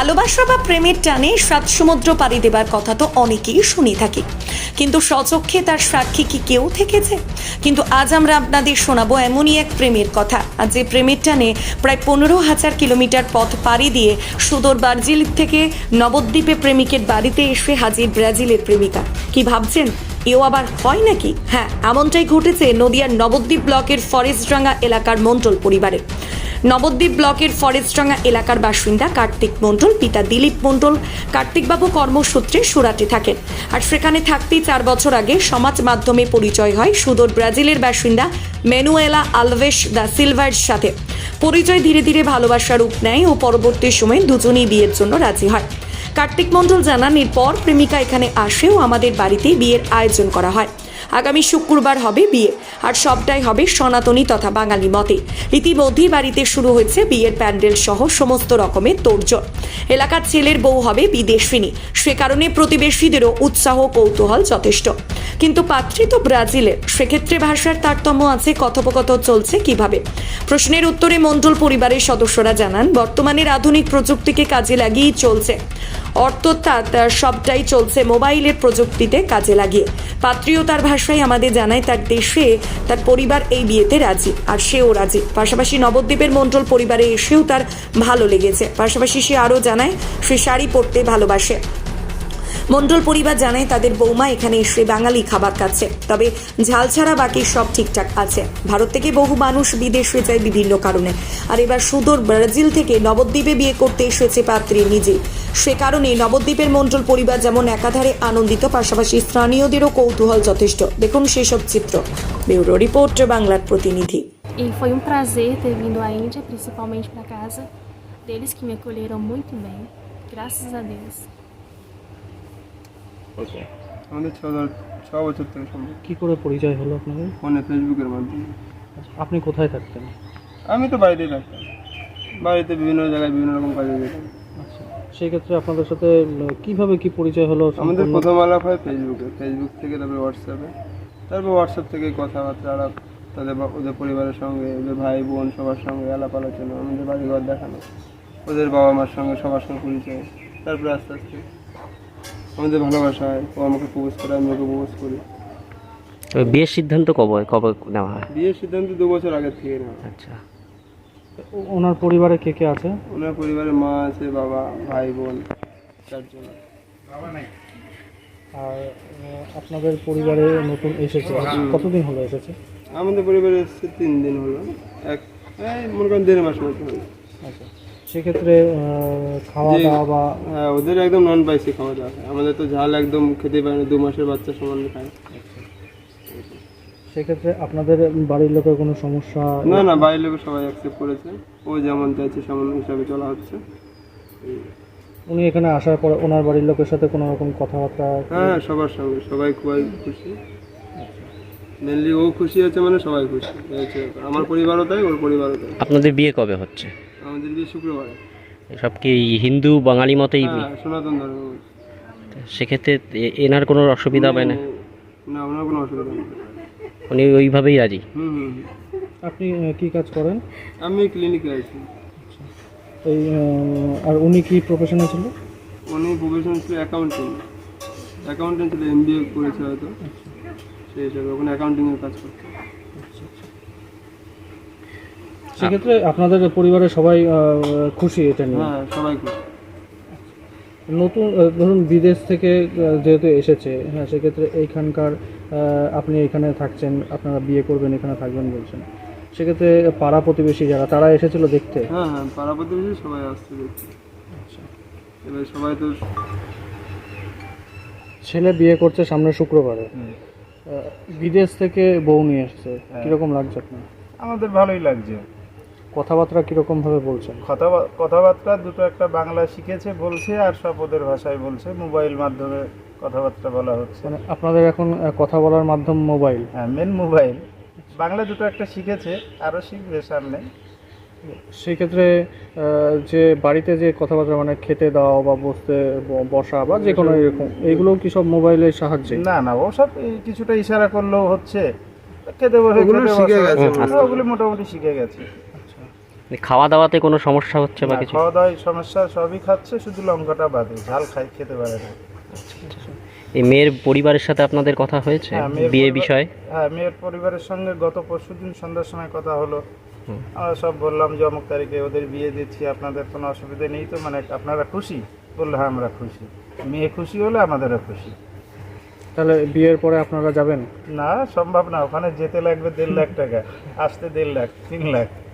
ভালোবাসা বা প্রেমের টানে সাত সমুদ্র পাড়ি দেবার কথা তো অনেকেই শুনে থাকি। কিন্তু স্বচক্ষে তার সাক্ষী কি কেউ থেকেছে? কিন্তু আজ আমরা আপনাদের শোনাবো এমনই এক প্রেমের কথা। আর যে প্রেমের টানে প্রায় পনেরো হাজার কিলোমিটার পথ পাড়ি দিয়ে সুদূর ব্রাজিল থেকে নবদ্বীপে প্রেমিকের বাড়িতে এসে হাজির ব্রাজিলের প্রেমিকা। কি ভাবছেন? এও আবার হয় নাকি? হ্যাঁ এমনটাই ঘটেছে নদিয়ার নবদ্বীপ ব্লকের ফরেস্টরাঙ্গা এলাকার মন্ডল পরিবারের নবদ্বীপ ব্লকের ফরেস্টরাঙ্গা এলাকার বাসিন্দা কার্তিক মণ্ডল, পিতা দিলীপ মণ্ডল। কার্তিকবাবু কর্মসূত্রে সুরাটে থাকেন। আর সেখানে থাকতেই চার বছর আগে সমাজ মাধ্যমে পরিচয় হয় সুদূর ব্রাজিলের বাসিন্দা মেনুয়েলা আলভেস দা সিলভার সাথে। পরিচয় ধীরে ধীরে ভালোবাসার রূপ নেয় ও পরবর্তী সময়ে দুজনেই বিয়ের জন্য রাজি হয়। কার্তিক মণ্ডল জানান, এরপর প্রেমিকা এখানে আসেও আমাদের বাড়িতে বিয়ের আয়োজন করা হয়। আগামী শুক্রবার হবে বিয়ে। আর সবটাই হবে সনাতনী তথা বাঙালি মতে। ইতিমধ্যেই বাড়িতে শুরু হয়েছে বিয়ের প্যান্ডেল সহ সমস্ত রকমের তোড়জোড়। এলাকার ছেলের বউ হবে বিদেশিনী। সে কারণে প্রতিবেশীদেরও উৎসাহ কৌতূহল যথেষ্ট। কিন্তু পাত্রী তো ব্রাজিলের। সেক্ষেত্রে ভাষার তারতম্য আছে, কথোপকথন চলছে কীভাবে? প্রশ্নের উত্তরে মণ্ডল পরিবারের সদস্যরা জানান, বর্তমানের আধুনিক প্রযুক্তিকে কাজে লাগিয়েই চলছে। অর্থাৎ সবটাই চলছে মোবাইলের প্রযুক্তিতে কাজে লাগিয়ে। পাত্রীও তার ভাষায় আমাদের জানায় তার দেশে তার পরিবার এই বিয়েতে রাজি, আর সেও রাজি। পাশাপাশি নবদ্বীপের মণ্ডল পরিবারে এসেও তার ভালো লেগেছে। পাশাপাশি সে আরও জানায়, সে শাড়ি পরতে ভালোবাসে। মণ্ডল পরিবার জানায় তাদের বৌমা এখানে এসে বাঙালি খাবার খাচ্ছে। তবে ঝাল ছাড়া বাকি সব ঠিকঠাক আছে। ভারত থেকে বহু মানুষ বিদেশে যায় বিভিন্ন কারণে। আর এবার সুদূর ব্রাজিল থেকে নবদ্বীপে বিয়ে করতে এসেছে পাত্রী নিজে সে কারণে নবদ্বীপের মণ্ডল পরিবার যেমন একাধারে আনন্দিত পাশাপাশি স্থানীয়দেরও কৌতূহল যথেষ্ট। দেখুন সেসব চিত্র। ব্যুরো রিপোর্ট বাংলার প্রতিনিধি। E foi um prazer ter vindo à Índia, principalmente para casa deles que me acolheram muito bem. Graças a Deus. আমাদের ছ ছ বছর থেকে সম্ভব। কি করে পরিচয় হলো আপনাদের? ফোনে ফেসবুকের মাধ্যমে। আচ্ছা, আপনি কোথায় থাকতেন? আমি তো বাড়িতেই থাকতাম। বাড়িতে বিভিন্ন জায়গায় বিভিন্ন রকম কাজে যেতাম। আচ্ছা সেই ক্ষেত্রে আপনাদের সাথে উম, কীভাবে কি পরিচয় হলো আমাদের সম্পূর্ণ? প্রথম আলাপ হয় ফেসবুকে। ফেসবুক থেকে তারপরে হোয়াটসঅ্যাপে। তারপর হোয়াটসঅ্যাপ থেকে কথাবার্তা আলাপ তাদের বা- ওদের পরিবারের সঙ্গে ওদের ভাই বোন সবার সঙ্গে আলাপ আলোচনা আমাদের বাড়িঘর দেখানো ওদের বাবা মার সঙ্গে সবার সঙ্গে পরিচয়। তারপরে আস্তে আস্তে আমাদের ভালোবাসা হয় ও আমাকে প্রপোজ করে আমি ওকে প্রপোজ করি। তবে বিয়ের সিদ্ধান্ত কবে কবে নেওয়া হয়? বিয়ের সিদ্ধান্ত দু বছর আগের থেকে নেওয়া আচ্ছা। ও- ওনার পরিবারে কে কে আছে? ওনার পরিবারে মা আছে বাবা ভাই বোন চারজন। আর আহ, আপনাদের পরিবারে নতুন এসেছে। কতদিন হলো এসেছে? আমাদের পরিবারে এসেছে তিন দিন হলো। এক এই মনে করেন দেড় মাস মতো হলো। আচ্ছা। সেক্ষেত্রে আহ, খাওয়া দাওয়া বা হ্যাঁ ওদের একদম নন স্পাইসি খাওয়া দাওয়া আমাদের তো ঝাল একদম খেতে পারে না দু মাসের বাচ্চা সমান খায়। সেক্ষেত্রে আপনাদের বাড়ির লোকের কোনো সমস্যা? না না বাইরের লোক সবাই অ্যাকসেপ্ট করেছে। ও যেমন চাইছে সেমন হিসাবে চলা হচ্ছে। উনি এখানে আসার পর ওনার বাড়ির লোকের সাথে কোনো রকম কথাবার্তা? হ্যাঁ সবার সঙ্গে। সবাই খুবই খুশি। মেনলি ও খুশি আছে মানে সবাই খুশি। আমার পরিবারও তাই ওর পরিবারও তাই। আপনাদের বিয়ে কবে হচ্ছে? আমাদের বিয়ে শুক্রবারে। সব কি হিন্দু বাঙালি মতেই? হ্যাঁ সনাতন ধর্ম। সেক্ষেত্রে এ- এনার কোনো অসুবিধা হবে না? না ওনার কোনো অসুবিধা নেই। উনি ওইভাবেই রাজি? হুম। আপনি কি কাজ করেন? আমি ক্লিনিকে আছি। এই আর উনি কি প্রফেশনে ছিল? উনি প্রফেশন ছিল অ্যাকাউন্টিং অ্যাকাউন্টিং ছিল এম বি এ করেছে হয়তো। সেই হিসাবে ওখানে অ্যাকাউন্টিংয়ের কাজ করতে। সেক্ষেত্রে আপনাদের পরিবারের সবাই খুশি এটা নিয়ে? হ্যাঁ সবাই খুশি। নতুন ধরুন বিদেশ থেকে যেহেতু এসেছে হ্যাঁ সেক্ষেত্রে এইখানকার আপনি এখানে থাকছেন আপনারা বিয়ে করবেন এখানে থাকবেন বলছেন। সেক্ষেত্রে পাড়া প্রতিবেশী যারা তারা এসেছিল দেখতে? হ্যাঁ হ্যাঁ পাড়া প্রতিবেশী সবাই আসছে দেখতে। এবার সবাই তো ছেলে বিয়ে করছে সামনে শুক্রবারে। বিদেশ থেকে বউ নিয়ে এসছে। কীরকম লাগছে আপনার? আমাদের ভালোই লাগছে। কথাবার্তা কীরকম ভাবে বলছেন? কথা- কথাবার্তা দুটো একটা বাংলা শিখেছে বলছে আর সব ওদের ভাষায় বলছে। মোবাইল মাধ্যমে কথাবার্তা বলা হচ্ছে। মানে আপনাদের এখন কথা বলার মাধ্যম মোবাইল? হ্যাঁ মেন মোবাইল। বাংলা দুটো একটা শিখেছে আরও শিখবে সামনে। সেই ক্ষেত্রে যে বাড়িতে যে কথাবার্তা মানে খেতে দেওয়া বা বসতে ব- বসা বা যে কোনো এরকম এইগুলো কি সব মোবাইলের সাহায্যে? না না ওসব এই কিছুটা ইশারা করলেও হচ্ছে। খেতে বসে খেতে শিখে গেছে হ্যাঁ, ওগুলো মোটামুটি শিখে গেছে। খাওয়া দাওয়াতে কোনো সমস্যা হচ্ছে বা কিছু? খাওয়া দাওয়ায় সমস্যা সবই খাচ্ছে শুধু লঙ্কাটা বাদে ঝাল খাই খেতে পারে না। এই মেয়ের পরিবারের সাথে আপনাদের কথা হয়েছে? হ্যাঁ, বিয়ে বিষয়ে? হ্যাঁ মেয়ের পরিবারের সঙ্গে গত পরশুদিন সন্ধ্যার সময় কথা হলো। আমরা সব বললাম যে অমুক তারিখে ওদের বিয়ে দিচ্ছি আপনাদের কোনো অসুবিধা নেই তো মানে আপনারা খুশি? বলল হ্যাঁ আমরা খুশি। মেয়ে খুশি হলে আমাদেরও খুশি। তাহলে বিয়ের পরে আপনারা যাবেন? না সম্ভব না ওখানে যেতে লাগবে দেড় লাখ টাকা আসতে দেড় লাখ তিন লাখ।